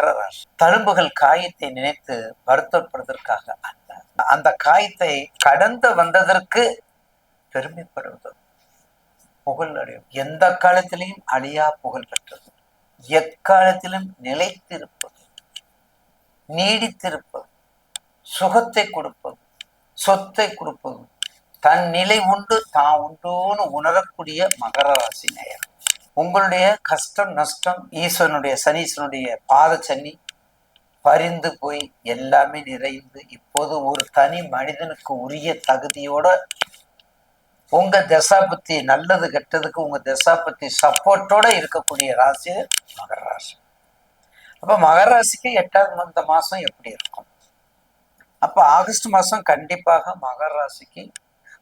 ராசி தழும்புகள் காயத்தை நினைத்து வருத்தப்படுவதற்காக அல்ல அந்த காயத்தை கடந்து வந்ததற்கு பெருமைப்படுவது. புகழ் அடையும். எந்த காலத்திலையும் அழியா புகழ் பெற்றது. எக்காலத்திலும் நிலைத்திருப்பது. நீடித்திருப்பது. சுகத்தை கொடுப்பது. சொத்தை கொடுப்பது. தன் நிலை உண்டு தான் உண்டோன்னு உணரக்கூடிய மகர ராசி நேரம் உங்களுடைய கஷ்டம் நஷ்டம் ஈஸ்வரனுடைய சனீஸ்வரனுடைய பாத சனி பரிந்து போய் எல்லாமே நிறைந்து இப்போது ஒரு தனி மனிதனுக்கு உரிய தகுதியோட உங்க தசாபத்தி நல்லது கெட்டதுக்கு உங்க தசாபத்தி சப்போர்ட்டோட இருக்கக்கூடிய ராசி மகர ராசி. அப்ப மகர ராசிக்கு எட்டாவது இந்த மாசம் எப்படி இருக்கும்? அப்ப ஆகஸ்ட் மாசம் கண்டிப்பாக மகர ராசிக்கு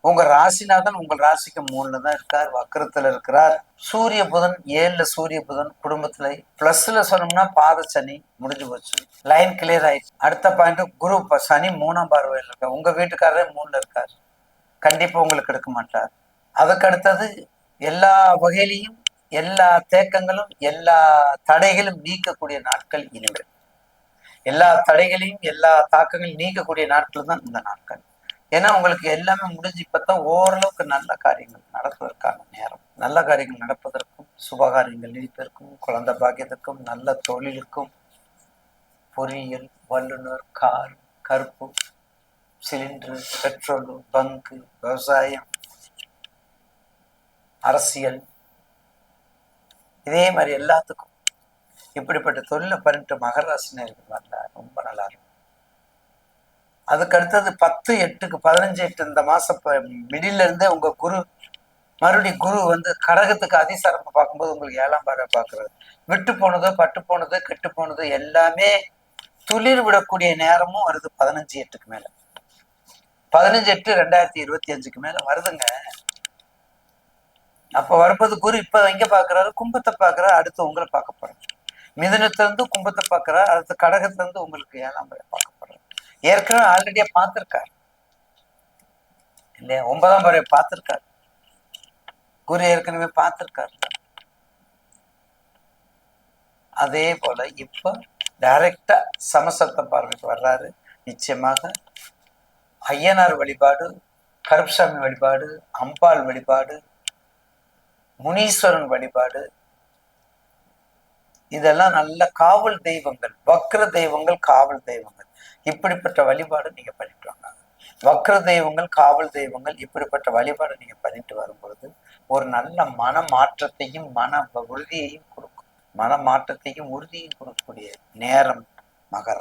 உங்க ராசிநாதன் உங்கள் ராசிக்கு மூணுல தான் இருக்கார் வக்கரத்துல இருக்கிறார். சூரிய புதன் ஏழுல சூரிய புதன் குடும்பத்துல பிளஸ்ல சொன்னோம்னா பாத சனி முடிஞ்சு போச்சு. லைன் கிளியர் ஆயிடுச்சு. அடுத்த பாயிண்ட் குரு சனி மூணாம் பார்வையில் இருக்கார். உங்க வீட்டுக்காரரே மூணுல இருக்கார். கண்டிப்பா உங்களுக்கு எடுக்க மாட்டார். அதுக்கு அடுத்தது எல்லா வகையிலையும் எல்லா தேக்கங்களும் எல்லா தடைகளும் நீக்கக்கூடிய நாட்கள் இனிமேல். எல்லா தடைகளையும் எல்லா தாக்கங்களையும் நீக்கக்கூடிய நாட்கள் தான் இந்த நாட்கள். ஏன்னா உங்களுக்கு எல்லாமே முடிஞ்சு இப்பதான் ஓரளவுக்கு நல்ல காரியங்கள் நடப்பதற்கான நேரம். நல்ல காரியங்கள் நடப்பதற்கும் சுபகாரியங்கள் நீடிப்பதற்கும் குழந்தை பாக்கியத்திற்கும் நல்ல தொழிலுக்கும் பொறியியல் வல்லுநர் கார் கருப்பு சிலிண்டரு பெட்ரோல் பங்கு விவசாயம் அரசியல். இதே மாதிரி எல்லாத்துக்கும் இப்படிப்பட்ட தொழிலை பண்ணிட்டு மகர ராசினருக்கு வரல ரொம்ப நல்லா இருக்கும். அதுக்கு அடுத்தது பத்து எட்டுக்கு பதினஞ்சு எட்டு இந்த மாசம் மிடில் இருந்தே உங்க குரு மறுபடி குரு வந்து கடகத்துக்கு அதிசாரமா பார்க்கும்போது உங்களுக்கு ஏழாம் பாறை பார்க்கறது விட்டு போனதோ பட்டு போனதோ கெட்டு போனது எல்லாமே துளிர் விடக்கூடிய நேரமும் வருது பதினஞ்சு எட்டுக்கு மேல. பதினஞ்சு எட்டு ரெண்டாயிரத்தி இருபத்தி அஞ்சுக்கு மேல வருதுங்க. அப்ப வரும்போது குரு இப்ப எங்க பாக்குறாரு கும்பத்தை பாக்குறாரு அடுத்து உங்களை பார்க்க போறாரு. மிதனத்திலிருந்து கும்பத்தை பாக்குறாரு அடுத்து கடகத்துல இருந்து உங்களுக்கு ஏழாம் பாறை பார்க்க ஏற்கனவே ஆல்ரெடியா பார்த்திருக்காரு. இல்லையா? ஒன்பதாம் பறவை பார்த்திருக்காரு. குரு ஏற்கனவே பார்த்திருக்காரு. அதே போல இப்ப டைரக்டா சமசப்த பார்வைக்கு வர்றாரு. நிச்சயமாக ஐயனார் வழிபாடு கருப்சாமி வழிபாடு அம்பாள் வழிபாடு முனீஸ்வரன் வழிபாடு இதெல்லாம் நல்ல காவல் தெய்வங்கள் வக்ர தெய்வங்கள் காவல் தெய்வங்கள். இப்படிப்பட்ட வழிபாடு நீங்க பண்ணிட்டு வாங்க. வக்ர தெய்வங்கள் காவல் தெய்வங்கள் இப்படிப்பட்ட வழிபாடு நீங்க பண்ணிட்டு வரும்பொழுது ஒரு நல்ல மன மாற்றத்தையும் மன உறுதியையும் கொடுக்கும். மன மாற்றத்தையும் உறுதியும் கொடுக்கக்கூடிய நேரம் மகர